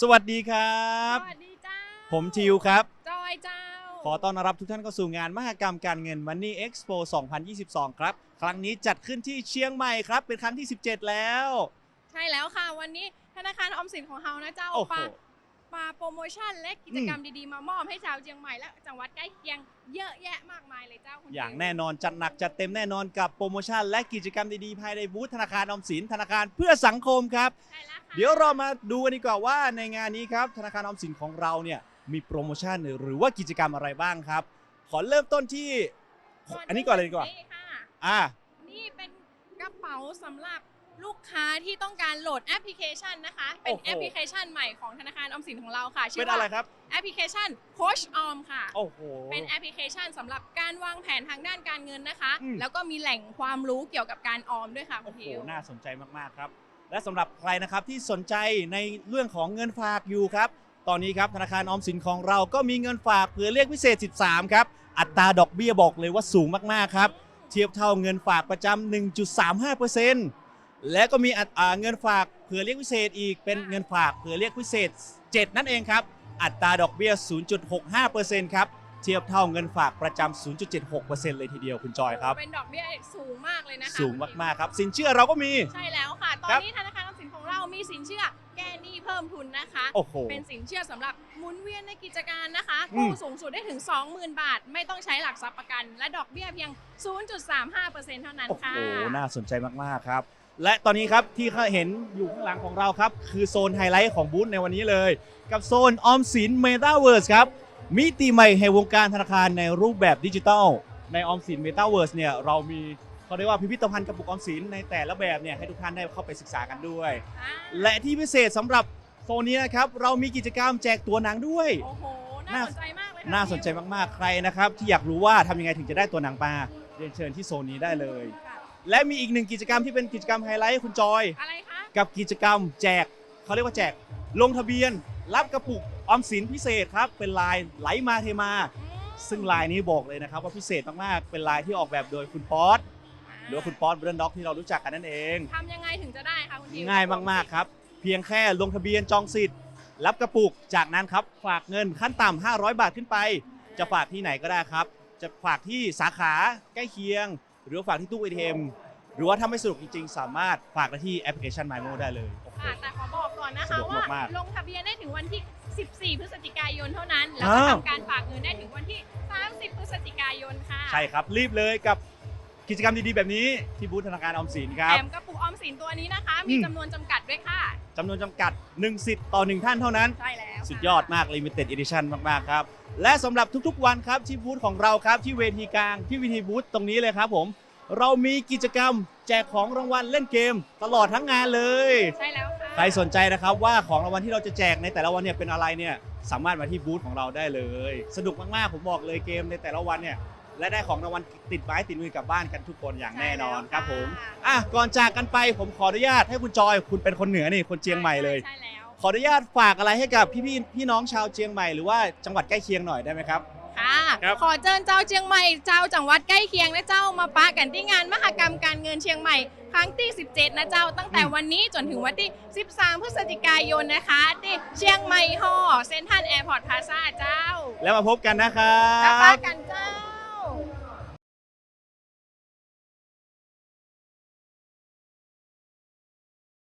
สวัสดีครับ สวัสดีเจ้าผมทิวครับ จอยเจ้า ขอต้อนรับทุกท่านเข้าสู่งานมหกรรมการเงิน Money Expo 2022 ครับ ครั้งนี้จัดขึ้นที่เชียงใหม่ครับ เป็นครั้งที่ 17 แล้ว ใช่แล้วค่ะ วันนี้ธนาคารออมสินของเรานะเจ้าโอ้โหปา ปาโปรโมชั่นและกิจกรรมดีๆ มามอบให้ชาวเชียงใหม่และจังหวัดใกล้เคียงเยอะแยะมากมายเลยเจ้าคุณอย่างทิวแน่นอนจัดหนักจัดเต็มแน่นอนกับโปรโมชั่นและกิจกรรมดีๆ ภายในบูธธนาคารออมสินธนาคารเพื่อสังคมครับ ใช่แล้วค่ะเดี๋ยวเรามาดูกันดีกว่าว่าในงานนี้ครับธนาคารออมสินของเราเนี่ยมีโปรโมชั่นหรือว่ากิจกรรมอะไรบ้างครับ ขอเริ่มต้นที่ อันนี้ก่อนเลยดีกว่านี่ค่ะ อ่า นี่เป็นกระเป๋าสำหรับ ลูกค้าที่ต้องการโหลดแอปพลิเคชันนะคะ เป็นโอ้โห แอปพลิเคชันใหม่ของธนาคารออมสินของเราค่ะชื่เป็นออะไรว่าครับ แอปพลิเคชันโคชออมค่ะ โอ้โห เป็นแอปพลิเคชันสำหรับการวางแผนทางด้านการเงินนะคะ อืม แล้วก็มีแหล่งความรู้เกี่ยวกับการออมด้วยค่ะคุโอ้ณโหทิว น่าสนใจมากๆครับ และสำหรับใครนะครับที่สนใจในเรื่องของเงินฝากอยู่ครับ ตอนนี้ครับธนาคารออมสินของเราก็มีเงินฝากเผื่อเรียกพิเศษ 13 ครับ อัตราดอกเบี้ยบอกเลยว่าสูงมากๆครับ เทียบเท่าเงินฝากประจำ 1.35% และก็มีอัตราเงินฝากเผื่อเรียกพิเศษอีกเป็นเงินฝากเผื่อเรียกพิเศษ 7 นั่นเองครับ อัตราดอกเบี้ย 0.65%ครับเทียบเท่าเงินฝากประจำ 0.76%เลยทีเดียวคุณจอยครับ เป็นดอกเบี้ยสูงมากเลยนะคะสูงคุณทิวมากๆครับ สินเชื่อเราก็มี ใช่แล้วค่ะ ตอนครับนี้ธนาคารออมสินของเรามีสินเชื่อแก้หนี้เพิ่มทุนนะคะ โอ้โห เป็นสินเชื่อสำหรับหมุนเวียนในกิจการนะคะอืมกู้สูงสุดได้ถึง 20,000 บาท ไม่ต้องใช้หลักทรัพย์ประกัน และดอกเบี้ยเพียง 0.35%เท่านั้นโอ้โหค่ะน่าสนใจมากๆครับ และตอนนี้ครับที่เห็นอยู่ข้างหลังของเราครับ คือโซนไฮไลท์ของบูธในวันนี้เลย กับโซนออมสินเมตาเวิร์สครับมิติใหม่แห่งวงการธนาคารในรูปแบบดิจิทัล ในออมสินเมตาเวิร์สเนี่ยเรามีเขาเรียกว่าพิพิธภัณฑ์กระปุกออมสินในแต่ละแบบเนี่ยให้ทุกท่านได้เข้าไปศึกษากันด้วยอ่าและที่พิเศษสำหหรับโซนนี้นะครับเรามีกิจกรรมแจกตัวหนังด้วย โอ้โห น่าสนใจมากเลยค่ะน่าสนใจมากๆ ใครนะครับที่อยากรู้ว่าทำยังไงถึงจะได้ตัวหนังมาเรียนเชิญที่โซนนี้ได้เลยค่ะ และมีอีกหนึ่งกิจกรรมที่เป็นกิจกรรมไฮไลท์ให้คุณจอย อะไรคะ กับกิจกรรมแจกเขาเรียกว่าแจก ลงทะเบียน รับกระปุกออมสินพิเศษครับ เป็นลายไหลมาเทมาอืมซึ่งลายนี้บอกเลยนะครับว่าพิเศษมากๆเป็นลายที่ออกแบบโดยคุณป๊อตหรือว่าคุณป๊อตเบรนด็อกที่เรารู้จักกันนั่นเอง ทำยังไงถึงจะได้คะคุณทิวง่ายมากๆครับ เพียงแค่ลงทะเบียนจองสิทธิ์ รับกระปุกจากนั้นครับ ฝากเงินขั้นต่ำ500 บาทขึ้นไป จะฝากที่ไหนก็ได้ครับ จะฝากที่สาขาใกล้เคียง หรือว่าฝากที่ตู้ ATM หรือว่าถ้าไม่สะดวกจริงๆ สามารถฝากได้ที่แอปพลิเคชัน MyMo ได้เลยโอ้โห ค่ะแต่ขอบอกก่อนนะสะคะดวกว่ามากลงทะเบียนได้ถึงวันที่ 14 พฤศจิกายนเท่านั้น แล้วก็อ้าว ทำการฝากเงินได้ถึงวันที่ 30 พฤศจิกายนค่ะใช่ครับ รีบเลยกับกิจกรรมดีๆ แบบนี้ที่บูธธนาคารออมสินคแถรับมกระปุกออมสินตัวนี้นะคะ มีอืม จำนวนจำกัดด้วยค่ะ จำนวนจำกัด 1 สิทธิ์ต่อ 1 ท่านเท่านั้น ใช่แล้ว สุดยอดมาก Limited Edition มาก ๆ ครับ และสำหรับทุกๆวันครับที่บูธของเราครับ ที่เวทีกลาง ที่เวิธีบูธตรงนี้เลยครับผม เรามีกิจกรรมแจกของรางวัลเล่นเกม ตลอดทั้งงานเลย ใช่แล้วค่ะ ใครสนใจนะครับว่าของรางวัลที่เราจะแจกในแต่ละวันเนี่ยเป็นอะไรเนี่ยสามารถมาที่บูธของเราได้เลย สนุกมากๆผมบอกเลยเกมในแต่ละวันเนี่ยและได้ของรางวัลติดไม้ติดมือกลับบ้านกันทุกคนอย่างแน่นอนครับผมอะก่อนจากกันไปผมขออนุญาตให้คุณจอย คุณเป็นคนเหนือนี่คนเชียงใหม่เลย ใช่แล้ว ขออนุญาตฝากอะไรให้กับพี่ๆพี่น้องชาวเชียงใหม่หรือว่าจังหวัดใกล้เคียงหน่อยได้ไหมครับ ค่ะครับ ขอเชิญเจ้าเชียงใหม่เจ้าจังหวัดใกล้เคียงและเจ้ามาปะกันที่งานมหกรรมการเงินเชียงใหม่ ครั้งที่ 17 นะเจ้าตั้งแต่วันนี้จนถึงวันที่ 13 พฤศจิกายนนะคะ ที่เชียงใหม่ฮอเซ็นทรัลแอร์พอร์ตพาซาเจ้าแล้วมาพบกันนะครัแล้วปะบ กันเจ้า